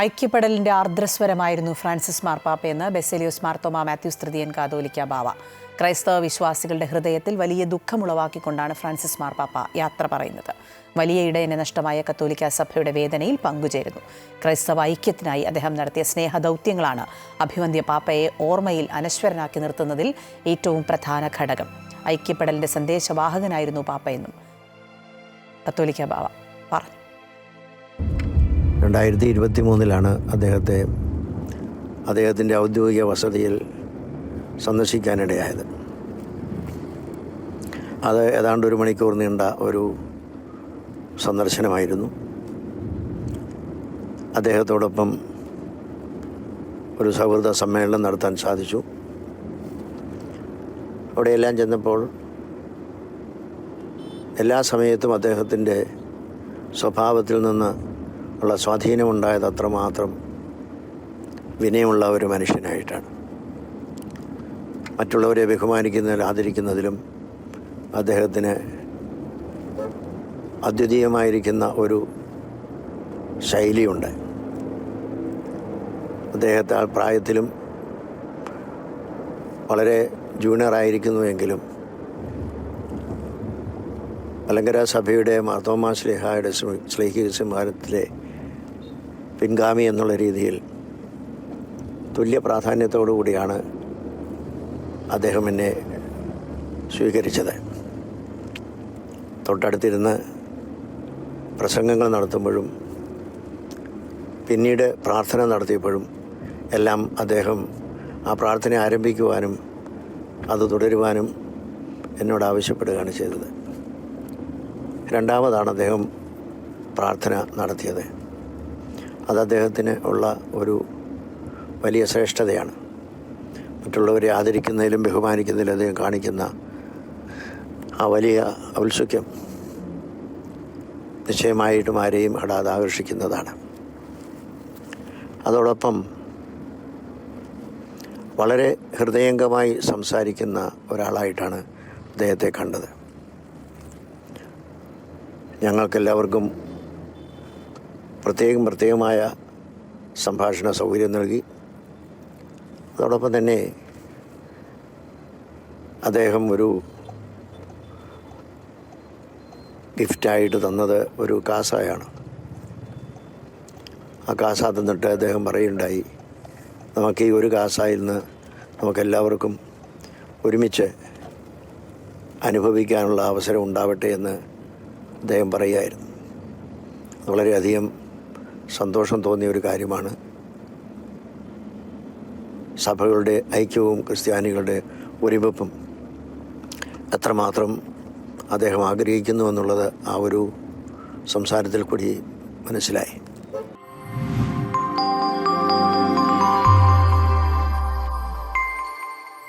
ഐക്യപ്പെടലിന്റെ ആർദ്രസ്വരമായിരുന്നു ഫ്രാൻസിസ് മാർപ്പാപ്പയെന്ന് ബെസേലിയോസ് മാർത്തോമ മാത്യൂസ് തൃതീയൻ കാതോലിക്ക ബാവ. ക്രൈസ്തവ വിശ്വാസികളുടെ ഹൃദയത്തിൽ വലിയ ദുഃഖമുളവാക്കിക്കൊണ്ടാണ് ഫ്രാൻസിസ് മാർപ്പാപ്പ യാത്ര പറയുന്നത്. വലിയ ഇടയനെ നഷ്ടമായ കത്തോലിക്ക സഭയുടെ വേദനയിൽ പങ്കുചേരുന്നു. ക്രൈസ്തവ ഐക്യത്തിനായി അദ്ദേഹം നടത്തിയ സ്നേഹദൗത്യങ്ങളാണ് അഭിവന്ധ്യ പാപ്പയെ ഓർമ്മയിൽ അനശ്വരനാക്കി നിർത്തുന്നതിൽ ഏറ്റവും പ്രധാന ഘടകം. ഐക്യപ്പെടലിന്റെ സന്ദേശവാഹകനായിരുന്നു പാപ്പയെന്നും കത്തോലിക്ക ബാവ പറഞ്ഞു. രണ്ടായിരത്തി ഇരുപത്തി മൂന്നിലാണ് അദ്ദേഹത്തെ അദ്ദേഹത്തിന്റെ ഔദ്യോഗിക വസതിയിൽ സന്ദർശിക്കാനിടയായത്. അത് ഏതാണ്ട് ഒരു മണിക്കൂർ നീണ്ട ഒരു സന്ദർശനമായിരുന്നു. അദ്ദേഹത്തോടൊപ്പം ഒരു സൗഹൃദ സമ്മേളനം നടത്താൻ സാധിച്ചു. അവിടെയെല്ലാം ചെന്നപ്പോൾ എല്ലാ സമയത്തും അദ്ദേഹത്തിന്റെ സ്വഭാവത്തിൽ നിന്ന് ഉള്ള സ്വാധീനമുണ്ടായത് അത്രമാത്രം വിനയമുള്ള ഒരു മനുഷ്യനായിട്ടാണ്. മറ്റുള്ളവരെ ബഹുമാനിക്കുന്നതിൽ ആദരിക്കുന്നതിലും അദ്ദേഹത്തിന് അദ്വിതീയമായിരിക്കുന്ന ഒരു ശൈലിയുണ്ട്. അദ്ദേഹത്തെ പ്രായത്തിലും വളരെ ജൂനിയറായിരിക്കുന്നുവെങ്കിലും അലങ്കര സഭയുടെ മാർത്തോമാ ശ്ലേഹായുടെ സ്ലേഹി സിംഹാരത്തിലെ പിൻഗാമി എന്നുള്ള രീതിയിൽ തുല്യ പ്രാധാന്യത്തോടു കൂടിയാണ് അദ്ദേഹം എന്നെ സ്വീകരിച്ചത്. തൊട്ടടുത്തിരുന്ന് പ്രസംഗങ്ങൾ നടത്തുമ്പോഴും പിന്നീട് പ്രാർത്ഥന നടത്തിയപ്പോഴും എല്ലാം അദ്ദേഹം ആ പ്രാർത്ഥന ആരംഭിക്കുവാനും അത് തുടരുവാനും എന്നോട് ആവശ്യപ്പെടുകയാണ് ചെയ്തത്. രണ്ടാമതാണ് അദ്ദേഹം പ്രാർത്ഥന നടത്തിയത്. അത് അദ്ദേഹത്തിന് ഉള്ള ഒരു വലിയ ശ്രേഷ്ഠതയാണ്. മറ്റുള്ളവരെ ആദരിക്കുന്നതിലും ബഹുമാനിക്കുന്നതിലും അദ്ദേഹം കാണിക്കുന്ന ആ വലിയ ഔത്സുക്യം നിശ്ചയമായിട്ടും ആരെയും അടാതെ ആകർഷിക്കുന്നതാണ്. അതോടൊപ്പം വളരെ ഹൃദയംഗമായി സംസാരിക്കുന്ന ഒരാളായിട്ടാണ് അദ്ദേഹത്തെ കണ്ടത്. ഞങ്ങൾക്കെല്ലാവർക്കും പ്രത്യേകം പ്രത്യേകമായ സംഭാഷണ സൗകര്യം നൽകി. അതോടൊപ്പം തന്നെ അദ്ദേഹം ഒരു ഗിഫ്റ്റായിട്ട് തന്നത് ഒരു കാസായാണ്. ആ കാസ തന്നിട്ട് അദ്ദേഹം പറയുണ്ടായി നമുക്ക് ഈ ഒരു കാസായിൽ നിന്ന് നമുക്കെല്ലാവർക്കും ഒരുമിച്ച് അനുഭവിക്കാനുള്ള അവസരം ഉണ്ടാവട്ടെ എന്ന് അദ്ദേഹം പറയുമായിരുന്നു വളരെയധികം സന്തോഷം തോന്നിയ ഒരു കാര്യമാണ്. സഭകളുടെ ഐക്യവും ക്രിസ്ത്യാനികളുടെ ഒരുമിപ്പും എത്രമാത്രം അദ്ദേഹം ആഗ്രഹിക്കുന്നു എന്നുള്ളത് ആ ഒരു സംസാരത്തിൽ കൂടി മനസ്സിലായി.